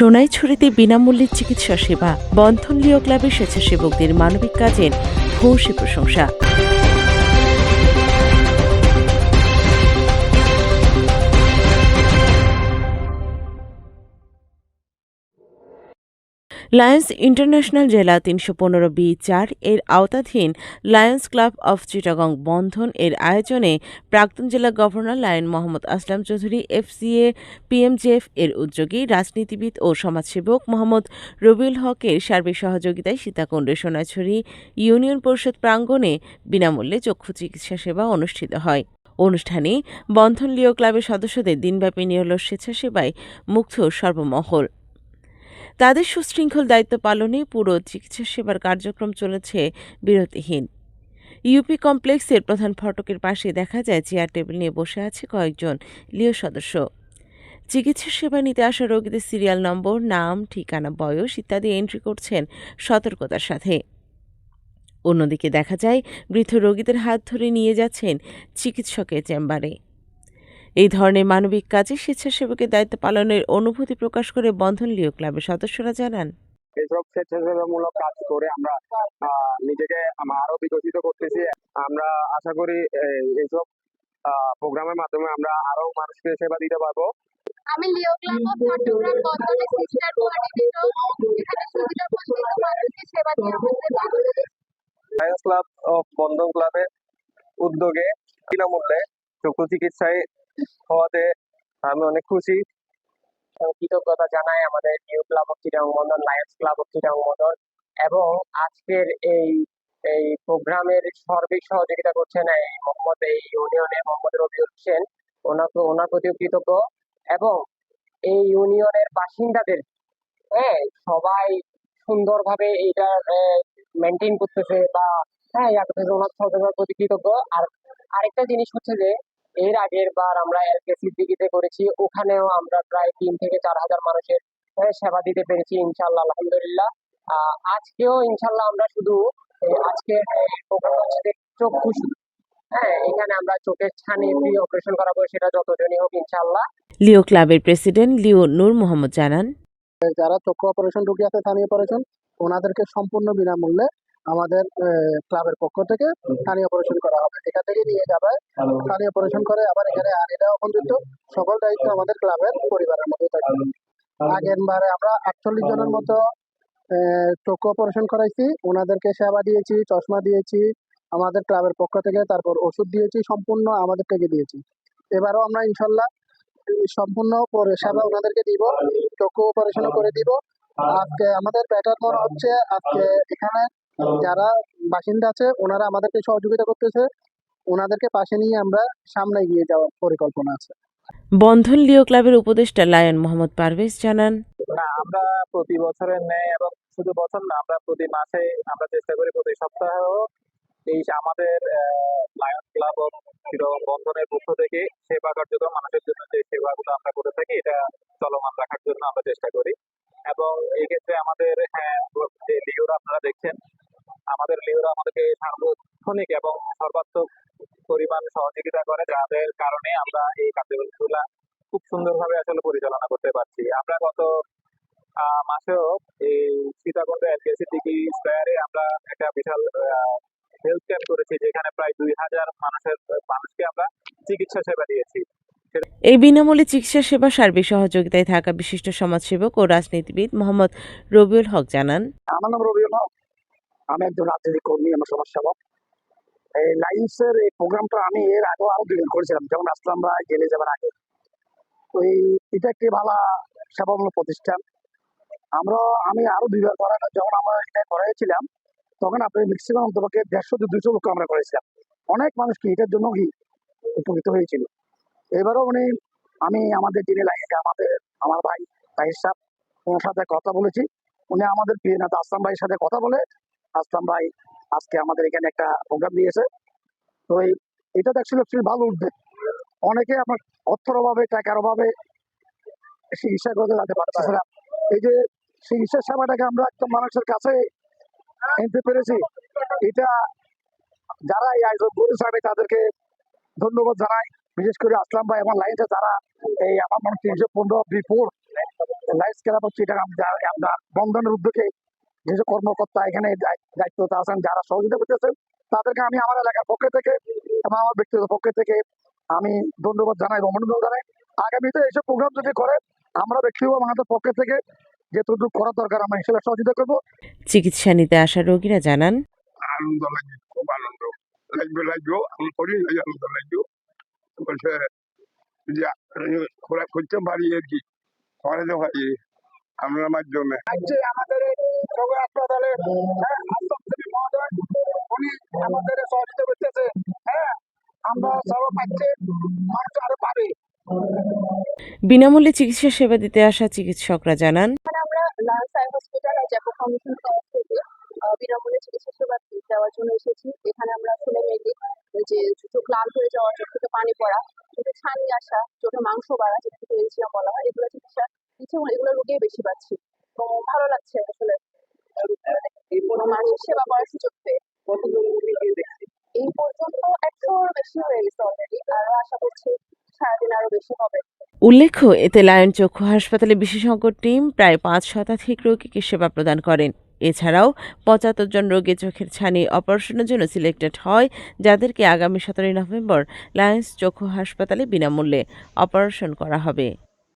সোনাইছড়িতে বিনামূল্যে চিকিৎসা সেবা বন্ধন লিও ক্লাবের স্বেচ্ছাসেবকদের মানবিক কাজের ভূয়সী প্রশংসা। লায়ন্স ইন্টারন্যাশনাল জেলা তিনশো পনেরো বি চার এর আওতাধীন Lions Club of Chittagong Bandhan এর আয়োজনে প্রাক্তন জেলা governor Lion Mohammad Aslam Chowdhury, FCA, PMJF এর উদ্যোগী রাজনীতিবিদ ও সমাজসেবক মোহাম্মদ রবিউল হকের সার্বিক সহযোগিতায় সীতাকুণ্ডের সোনাছড়ি ইউনিয়ন পরিষদ প্রাঙ্গণে বিনামূল্যে চক্ষু চিকিৎসা সেবা অনুষ্ঠিত হয়। অনুষ্ঠানে বন্ধন লিও ক্লাবের সদস্যদের দিনব্যাপী নিরল স্বেচ্ছাসেবায় মুগ্ধ সর্বমহল। তাদের সুশৃঙ্খল দায়িত্ব পালনে পুরো চিকিৎসা সেবার কার্যক্রম চলেছে বিরতিহীন। ইউপি কমপ্লেক্সের প্রধান ফটকের পাশে দেখা যায় চেয়ার টেবিল নিয়ে বসে আছে কয়েকজন লিও সদস্য। চিকিৎসা সেবা নিতে আসা রোগীদের সিরিয়াল নম্বর, নাম, ঠিকানা, বয়স ইত্যাদি এন্ট্রি করছেন সতর্কতার সাথে। অন্যদিকে দেখা যায়, বৃদ্ধ রোগীদের হাত ধরে নিয়ে যাচ্ছেন চিকিৎসকের চেম্বারে। এই ধরনের মানবিক কাজে স্বেচ্ছাসেবকের দায়িত্ব পালনের অনুভূতি প্রকাশ করে বন্ধন লিও ক্লাবের সদস্যরা জানান। এইসব স্বেচ্ছাসেবামূলক কাজ করে আমরা আহ, নিজেকে আরও বিকশিত করতেছি। আমরা আশা করি এইসব প্রোগ্রামের মাধ্যমে আমরা আরও মানুষকে সেবা দিতে পারব। আমি লিও ক্লাব অফ চট্টগ্রাম বন্ধনের সিস্টার কোঅর্ডিনেটর এখানে সুবিধা বঞ্চিত মানুষকে সেবা দিয়ে আমাদের লায়ন্স ক্লাব অফ বন্ধন ক্লাবের উদ্যোগে বিনামূল্যে চক্ষু চিকিৎসায় হওয়াতে আমি অনেক খুশি। কৃতজ্ঞতা জানাই আমাদের New Club of Chittagong Madan Lions Club of Chittagong Madan এবং আজকের এই এই প্রোগ্রামের সার্বিক সহযোগিতা করছেন এই মোহাম্মদ, এই ইউনিয়নের মোহাম্মদ রবিউল হোসেন। ওনাকে, ওনার প্রতিও কৃতজ্ঞ এবং এই ইউনিয়নের বাসিন্দাদের হ্যাঁ সবাই সুন্দরভাবে এইটা মেনটেন করতেছে বা হ্যাঁ ওনার সহযোগিতার প্রতি কৃতজ্ঞ। আর আরেকটা জিনিস হচ্ছে যে এর আগের বার আমরা এলকেসি দিঘিতে করেছি ওখানেও আমরা প্রায় তিন থেকে চার হাজার মানুষের হ্যাঁ, সেবা দিতে পেরেছি ইনশাল্লাহ আলহামদুলিল্লাহ। আহ, আজকেও ইনশাল্লাহ আমরা শুধু আজকের প্রোগ্রাম চক্ষু শুধু হ্যাঁ এখানে আমরা চোখের ছানি ফ্রি অপারেশন করাবো সেটা যতজনই হোক ইনশাল্লাহ লিও ক্লাবের প্রেসিডেন্ট লিও নূর মোহাম্মদ জানান। যারা চক্ষু অপারেশন রোগী আছে স্থানীয় অপারেশন ওনাদেরকে সম্পূর্ণ বিনামূল্যে আমাদের ক্লাবের পক্ষ থেকে স্থানীয় অপারেশন করা হবে। এখান থেকে নিয়ে যাবে। স্থানীয় অপারেশন করে আবার এখানে আনে দেওয়া পর্যন্ত সকল দায়িত্ব আমাদের ক্লাবের পরিবারের মধ্যে থাকবে আগের বারে আমরা আটচল্লিশ জনের মতো চক্ষু অপারেশন করাইছি। ওনাদেরকে সেবা দিয়েছি চশমা দিয়েছি। আমাদের ক্লাবের পক্ষ থেকে তারপর ওষুধ দিয়েছি সম্পূর্ণ আমাদের থেকে দিয়েছি। এবারও আমরা ইনশাল্লাহ সম্পূর্ণ পরে সেবা ওনাদেরকে দিব চক্ষু অপারেশনও করে দিব। আজকে আমাদের ব্যাটার মনে হচ্ছে আজকে এখানে যারা বাসিন্দা আছে ওনারা আমাদেরকে সহযোগিতা করতেছে। ওনাদেরকে পাশে নিয়ে আমরা সামনে এগিয়ে যাওয়ার পরিকল্পনা আছে। বন্ধন লিও ক্লাবের উপদেষ্টা লায়ন মোহাম্মদ পারভেজ জানান না আমরা প্রতি বছরের ন্যায় এবং শুধু বছর না আমরা প্রতি মাসে আমরা চেষ্টা করি প্রতি সপ্তাহেও এই আমাদের লায়ন ক্লাব চিরগং বন্ধনের পক্ষ থেকে সেবা কার্যক্রম মানুষের জন্য যে সেবাগুলো আমরা করে থাকি এটা চলমান রাখার জন্য আমরা চেষ্টা করি। এবং এই ক্ষেত্রে আমাদের হ্যাঁ যে লিওরা আপনারা দেখছেন আমাদের লিওরা আমাদেরকে সার্বক্ষণিক এবং সর্বাত্মক পরিমাণ সহযোগিতা করে যাদের কারণে আমরা এই কার্যক্রমগুলা খুব সুন্দরভাবে আসলে পরিচালনা করতে পারছি। আমরা গত মাসেও এই সীতাকুণ্ড এলকেসি ডিগ্রি স্কোয়ারে আমরা একটা বিশাল হেলথ ক্যাম্প করেছি যেখানে প্রায় দুই হাজার মানুষের মানুষকে আমরা চিকিৎসা সেবা দিয়েছি। এই বিনামূল্যে চিকিৎসা সেবা সার্বিক সহযোগিতায় থাকা বিশিষ্ট সমাজসেবক ও রাজনীতিবিদ মোহাম্মদ রবিউল হক জানান। আমার নাম রবিউল হক। আমি একজন রাজনৈতিক কর্মী, আমার সমাজসেবক। এই লাইন্সের এই প্রোগ্রামটা আমি এর আগেও আরও দুদিন করেছিলাম যখন আসলাম আমরা জেলে যাবার আগে। তো এই, এটা একটি ভালো সেবামূলক প্রতিষ্ঠান। আমরা, আমি আরও দুইবার করানো যখন আমরা এটা করাইছিলাম তখন আপনি ম্যাক্সিমাম তোমাকে দেড়শো থেকে দুশো লোক আমরা করেছিলাম। অনেক মানুষ কি এটার জন্য কি উপকৃত হয়েছিল। এবারও উনি, আমি আমাদের যিনি লাইনে আমাদের, আমার ভাই তাহির সাহেব, ওনার সাথে কথা বলেছি। উনি আমাদের প্রিয়নাথ আসলাম ভাইয়ের সাথে কথা বলে আসলাম ভাই। আজকে আমাদের এখানে একটা প্রোগ্রাম দিয়েছে। তো এটা অ্যাকচুয়ালি অ্যাকচুয়ালি ভালো উদ্যোগ অনেকে আমার অর্থের অভাবে টাকার অভাবে চিকিৎসা করতে যেতে পারতেছে না। এই যে চিকিৎসা সেবাটাকে আমরা একদম মানুষের কাছে এনতে পেরেছি, এটা যারা এই আয়োজন করেছে আমি তাদেরকে ধন্যবাদ জানাই। বিশেষ করে আসলাম ভাই, আমার লাইনটা যারা এই আমার মনে তিনশো পনেরো বিফোর লাইফ ক্লাব হচ্ছে, এটা আপনার বন্ধনের উদ্যোগে যেসব কর্মকর্তা এখানে দায়- দায়িত্বতে আছেন যারা সহযোগিতা করতেছেন তাদেরকে আমি আমার এলাকার পক্ষ থেকে এবং আমার ব্যক্তিগত পক্ষ থেকে আমি ধন্যবাদ জানাই এবং অভিনন্দন জানাই। আগামীতে এইসব প্রোগ্রাম যদি করে আমরা ব্যক্তিগত আমাদের পক্ষ থেকে যেটুকু করা দরকার আমরা হিসেবে সহযোগিতা করব। চিকিৎসা নিতে আসা রোগীরা জানান। আনন্দ লাগে খুব আনন্দ। লাগবে লাগবে আমি করি আনন্দ লাগবে। বলছে যে খোলা করতে পারি আর কি। পারি আপনার মাধ্যমে। আজকে আমাদের সবাই হ্যাঁ, উনি আমাদের সহযোগিতা করতেছে হ্যাঁ আমরা সবাই পাচ্ছে মানুষ আরও পাবে বিনামূল্যে চিকিৎসা সেবা দিতে আসা চিকিৎসকরা জানান আমরা লায়ন্স আই হসপিটাল আর জ্যাকো ফাউন্ডেশন তরফ থেকে বিনামূল্যে চিকিৎসা সেবা দেওয়ার জন্য এসেছি এখানে আমরা শুনে মেয়েদের যে চোখ লাল হয়ে যাওয়া চোখ থেকে পানি পড়া চোখে ছানি আসা চোখে মাংস বাড়া যেটাকে এলজিয়াম বলা হয় এগুলো চিকিৎসা দিচ্ছে এগুলো রোগী বেশি পাচ্ছি তো ভালো লাগছে আসলে কোনো মানুষের সেবা করার সুযোগ পেয়ে এই পর্যন্ত একশোর বেশি হয়ে গেছে অলরেডি আরও আশা করছি সারাদিন আরও বেশি হবে। উল্লেখ্য, এতে লায়ন চক্ষু হাসপাতালে বিশেষজ্ঞ টিম প্রায় পাঁচ শতাধিক রোগীকে সেবা প্রদান করেন। এছাড়াও পঁচাত্তর জন রোগী চোখের ছানি অপারেশনের জন্য সিলেক্টেড হয়, যাদেরকে আগামী সতেরোই নভেম্বর লায়ন্স চক্ষু হাসপাতালে বিনামূল্যে অপারেশন করা হবে।